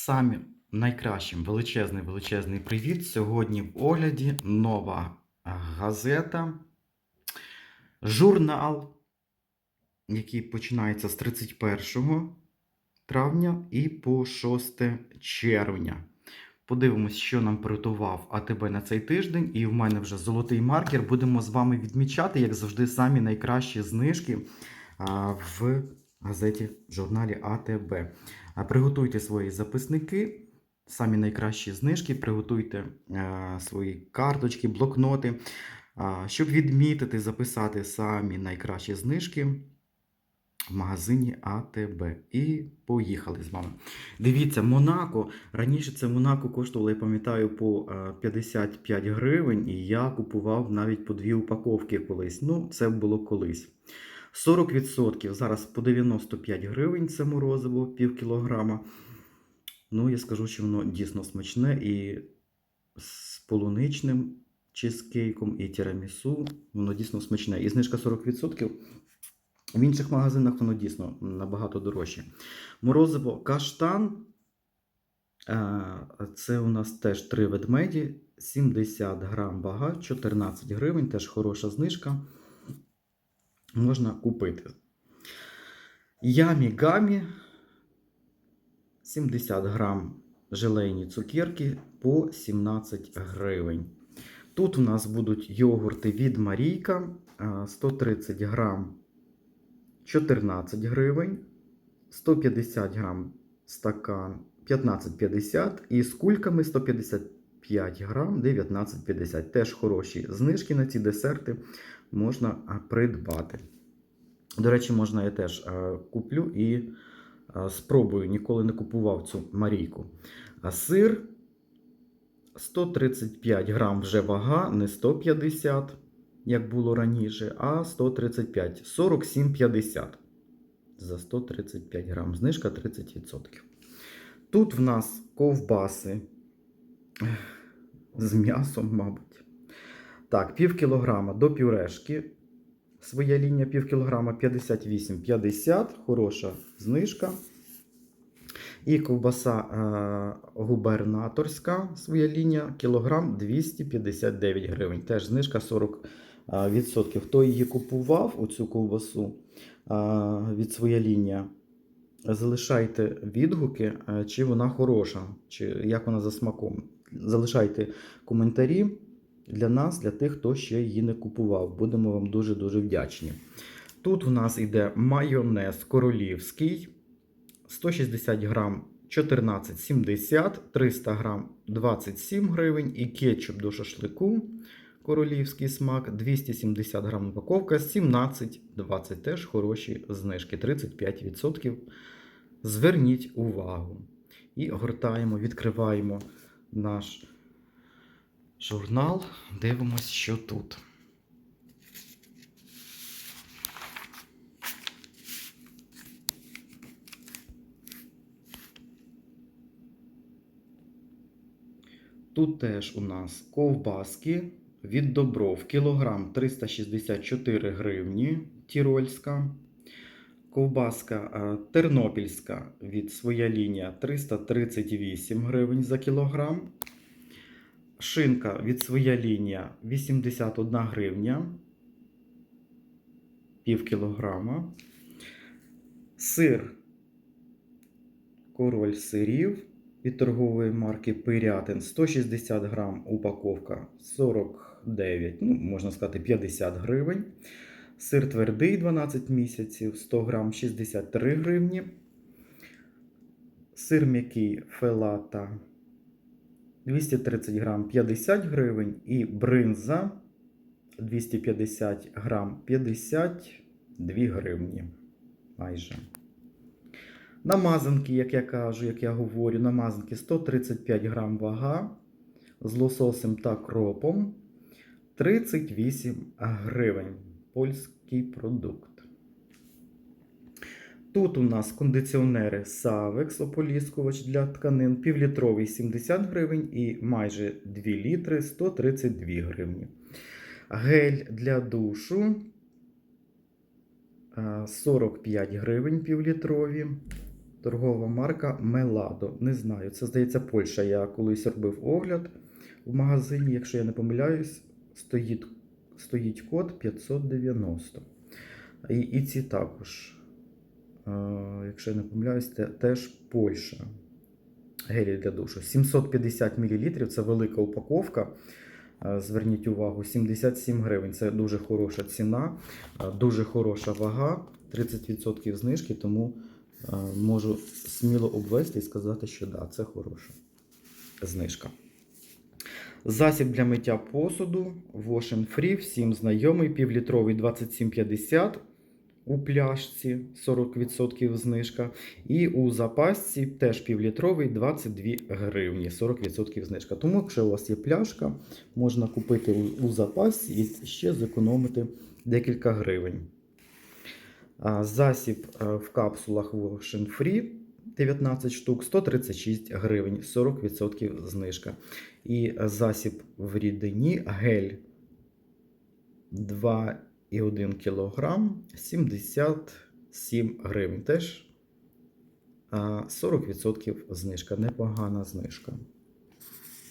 самі найкращим величезний величезний привіт. Сьогодні в огляді нова газета, журнал, який починається з 31 травня і по 6 червня. Подивимось, що нам приготував АТБ на цей тиждень. І в мене вже золотий маркер. Будемо з вами відмічати, як завжди, самі найкращі знижки в газеті в журналі АТБ. Приготуйте свої записники, самі найкращі знижки, приготуйте свої карточки, блокноти, щоб відмітити, записати самі найкращі знижки в магазині АТБ. І поїхали з вами. Дивіться, Монако. Раніше це Монако коштувало, я пам'ятаю, по е, 55 гривень, і я купував навіть по дві упаковки колись. Ну, це було колись. 40% зараз по 95 гривень це морозиво, пів кілограма. Ну, я скажу, що воно дійсно смачне і з полуничним чизкейком і тірамісу. Воно дійсно смачне. І знижка 40%. В інших магазинах воно дійсно набагато дорожче. Морозиво каштан. е, Це у нас теж три ведмеді, 70 грам вага, 14 гривень, теж хороша знижка. Можна купити. Ямі гамі 70 грам желейні цукерки по 17 гривень. Тут у нас будуть йогурти від Марійка е, 130 грам 14 гривень, 150 грам стакан 15,50 і з кульками 155 грам 19,50. Теж хороші знижки на ці десерти можна придбати. До речі, можна я теж куплю і спробую. Ніколи не купував цю Марійку. А сир 135 грам вже вага, не 150 як було раніше, а 135, 47,50 за 135 грам. Знижка 30%. Тут в нас ковбаси з м'ясом, мабуть. Так, пів кілограма до пюрешки. Своя лінія пів кілограма 58,50. Хороша знижка. І ковбаса е, губернаторська, своя лінія, кілограм 259 гривень. Теж знижка 40 е, відсотків. Хто її купував, оцю ковбасу е, від своя лінія, залишайте відгуки, е, чи вона хороша, чи як вона за смаком. Залишайте коментарі для нас, для тих, хто ще її не купував. Будемо вам дуже-дуже вдячні. Тут у нас йде майонез королівський. 160 грам 14,70, 300 грам 27 гривень і кетчуп до шашлику королівський смак 270 грам упаковка 17,20. Теж хороші знижки 35%. Зверніть увагу. І гортаємо, відкриваємо наш журнал. Дивимось, що тут. Тут теж у нас ковбаски від Добров. Кілограм 364 гривні тірольська. Ковбаска е, тернопільська від своя лінія 338 гривень за кілограм. Шинка від своя лінія 81 гривня. Пів кілограма. Сир король сирів від торгової марки Пирятин 160 грам упаковка 49, ну, можна сказати, 50 гривень. Сир твердий 12 місяців 100 грам 63 гривні. Сир м'який фелата 230 грам 50 гривень. І бринза 250 грам 52 гривні. Майже. Намазанки, як я кажу, як я говорю, намазанки 135 грам вага з лососем та кропом 38 гривень. Польський продукт. Тут у нас кондиціонери Savex ополіскувач для тканин півлітровий 70 гривень і майже 2 літри 132 гривні. Гель для душу е, 45 гривень півлітрові. Торгова марка Меладо. Не знаю. Це здається Польща. Я колись робив огляд в магазині, якщо я не помиляюсь, стоїть, стоїть код 590. І, і ці також. Е, якщо я не помиляюсь, те, теж Польща. Гелі для душу. 750 мл це велика упаковка. Е, Зверніть увагу, 77 гривень. Це дуже хороша ціна, е, дуже хороша вага, 30% знижки, тому можу сміло обвести і сказати, що да, це хороша знижка. Засіб для миття посуду Wash Free, всім знайомий, півлітровий 27,50 у пляшці 40% знижка. І у запасці теж півлітровий 22 гривні, 40% знижка. Тому, якщо у вас є пляшка, можна купити у, запасі і ще зекономити декілька гривень. Засіб е, в капсулах Wash Free 19 штук, 136 гривень, 40% знижка. І засіб в рідині гель 2,1 кг, 77 гривень. Теж 40% знижка. Непогана знижка.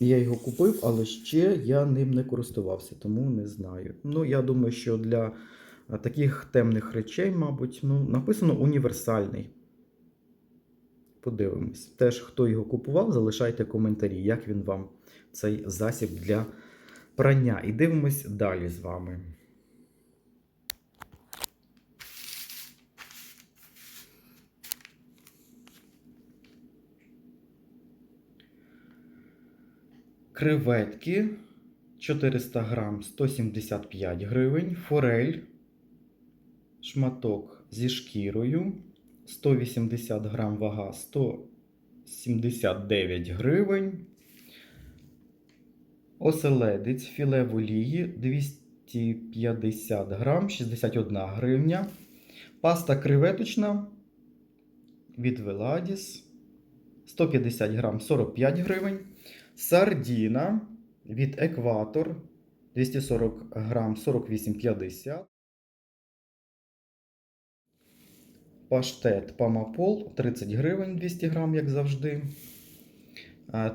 Я його купив, але ще я ним не користувався, тому не знаю. Ну, я думаю, що для таких темних речей, мабуть, ну, написано універсальний. Подивимось. Теж, хто його купував, залишайте коментарі, як він вам цей засіб для прання. І дивимось далі з вами. Креветки 400 грам 175 гривень. Форель шматок зі шкірою 180 грам вага 179 гривень. Оселедець філе в олії 250 грам 61 гривня. Паста креветочна від Веладіс 150 грам 45 гривень. Сардіна від Екватор 240 грам 48,50. Паштет Памапол 30 гривень 200 грам, як завжди.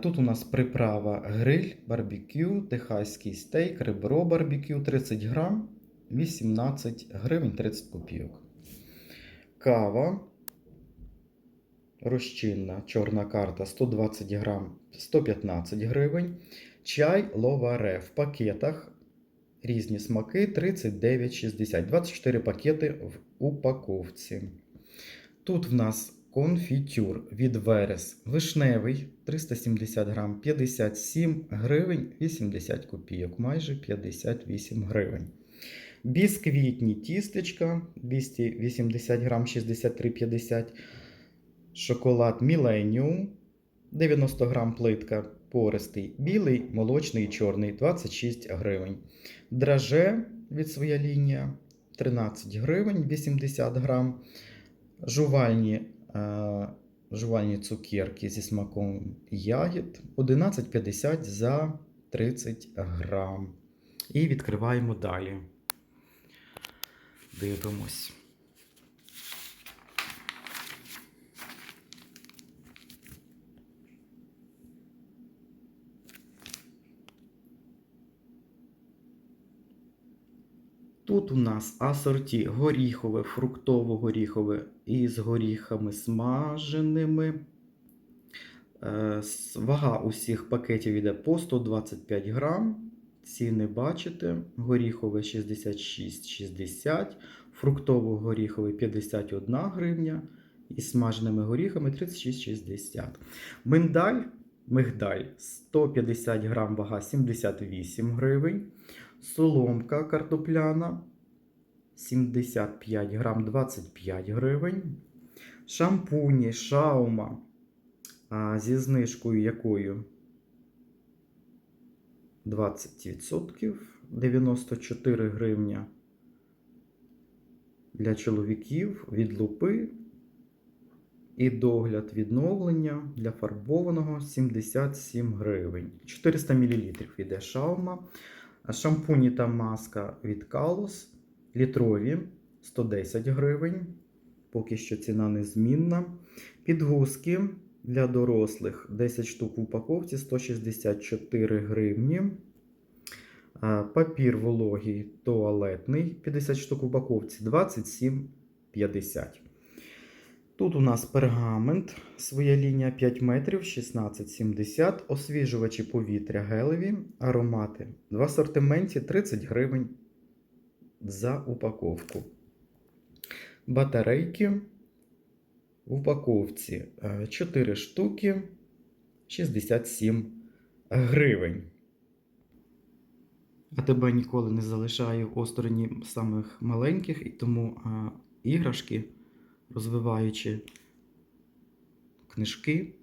Тут у нас приправа гриль, барбекю, техаський стейк, ребро барбекю 30 грам, 18 гривень 30 копійок. Кава розчинна чорна карта 120 грам 115 гривень. Чай ловаре в пакетах різні смаки 39,60. 24 пакети в упаковці. Тут в нас конфітюр від Верес вишневий 370 грам 57 гривень 80 копійок, майже 58 гривень. Бісквітні тістечка 280 грам 63,50 Шоколад Millennium 90 грам плитка пористий, білий, молочний і чорний 26 гривень. Драже від своя лінія 13 гривень 80 грам. Жувальні, е, жувальні цукерки зі смаком ягід 11,50 за 30 грам. І відкриваємо далі. Дивимось. Тут у нас асорті горіхове, фруктово-горіхове із горіхами смаженими. Е, Вага усіх пакетів йде по 125 грам. Ціни бачите. Горіхове 66,60, фруктово-горіхове 51 гривня. І смаженими горіхами 36,60. Миндаль, мигдаль 150 грам, вага 78 гривень. Соломка картопляна 75 грам 25 гривень. Шампуні шаума а, зі знижкою якою 20% 94 гривня. Для чоловіків від лупи і догляд відновлення для фарбованого 77 гривень. 400 мл іде шаума. Шампуні та маска від Калус літрові 110 гривень. Поки що ціна незмінна. Підгузки для дорослих 10 штук в упаковці 164 гривні. Папір вологий туалетний 50 штук в упаковці 27,50. Тут у нас пергамент, своя лінія 5 метрів 16,70, освіжувачі повітря гелеві, аромати в асортименті 30 гривень за упаковку. Батарейки в упаковці 4 штуки 67 гривень. А тебе ніколи не залишаю остороні самих маленьких, і тому а, іграшки, розвиваючи книжки.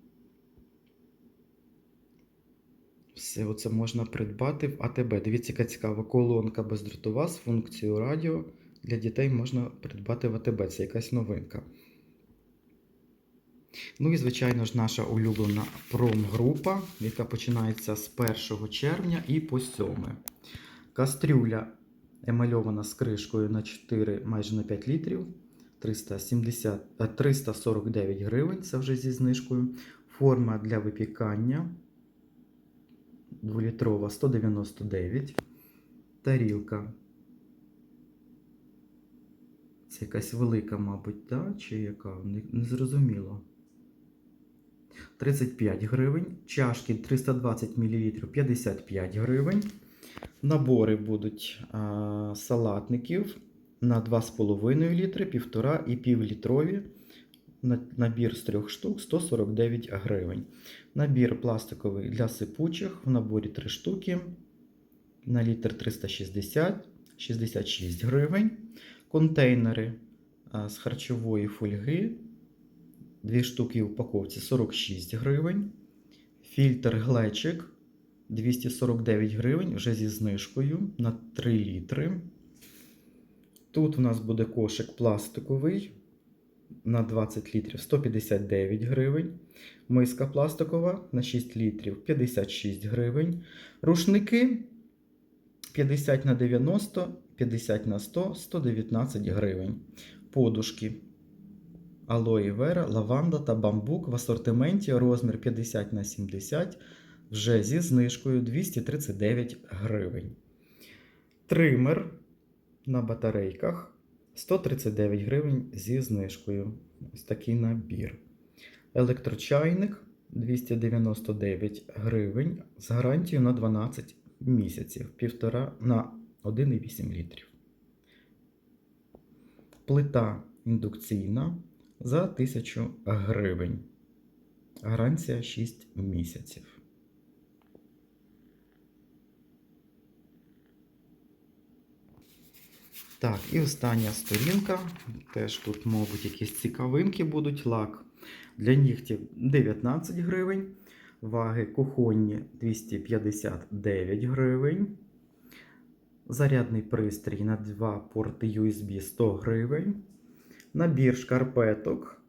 Все оце можна придбати в АТБ. Дивіться, яка цікава колонка бездротова з функцією радіо. Для дітей можна придбати в АТБ. Це якась новинка. Ну і, звичайно ж, наша улюблена промгрупа, яка починається з 1 червня і по 7. Кастрюля емальована з кришкою на 4, майже на 5 літрів. 370, е, 349 гривень, це вже зі знижкою. Форма для випікання 2-літрова 199. Тарілка. Це якась велика, мабуть, да? чи яка? Не, не 35 гривень. Чашки 320 мл 55 гривень. Набори будуть а, салатників на 2,5 літри, 1,5 і півлітрові. Набір з трьох штук 149 гривень. Набір пластиковий для сипучих. В наборі 3 штуки. На літр 360, 66 гривень. Контейнери з харчової фольги. Дві штуки в упаковці 46 гривень. Фільтр глечик 249 гривень вже зі знижкою на 3 літри. Тут у нас буде кошик пластиковий на 20 літрів 159 гривень. Миска пластикова на 6 літрів 56 гривень. Рушники 50 на 90, 50 на 100, 119 гривень. Подушки алої вера, лаванда та бамбук в асортименті розмір 50 на 70 вже зі знижкою 239 гривень. Тример на батарейках 139 гривень зі знижкою. Ось такий набір. Електрочайник 299 гривень з гарантією на 12 місяців, 1,5 на 1,8 літрів. Плита індукційна за 1000 гривень. Гарантія 6 місяців. Так, і остання сторінка. Теж тут, мабуть, якісь цікавинки будуть. Лак для нігтів 19 гривень. Ваги кухонні 259 гривень. Зарядний пристрій на 2 порти USB 100 гривень. Набір шкарпеток.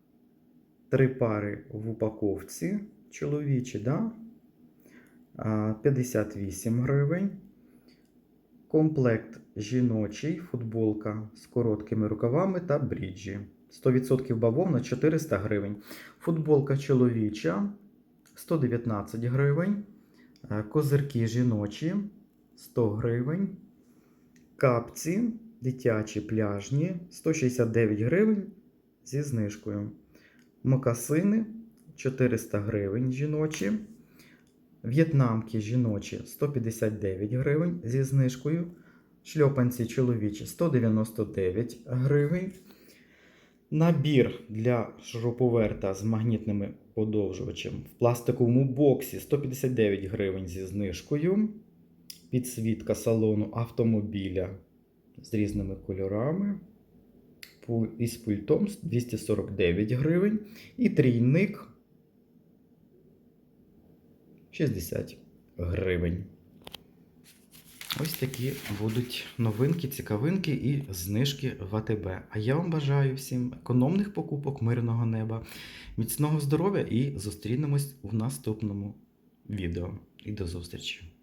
Три пари в упаковці. Чоловічі, да? 58 гривень. Комплект жіночий, футболка з короткими рукавами та бріджі. 100% бавовна 400 гривень. Футболка чоловіча 119 гривень. Е, Козирки жіночі 100 гривень. Капці дитячі пляжні 169 гривень зі знижкою. Мокасини 400 гривень жіночі. В'єтнамки жіночі 159 гривень зі знижкою. Шльопанці чоловічі 199 гривень. Набір для шуруповерта з магнітними подовжувачем в пластиковому боксі 159 гривень зі знижкою. Підсвітка салону автомобіля з різними кольорами. Із пультом 249 гривень. І трійник 60 гривень. Ось такі будуть новинки, цікавинки і знижки в АТБ. А я вам бажаю всім економних покупок, мирного неба, міцного здоров'я і зустрінемось у наступному відео. І до зустрічі!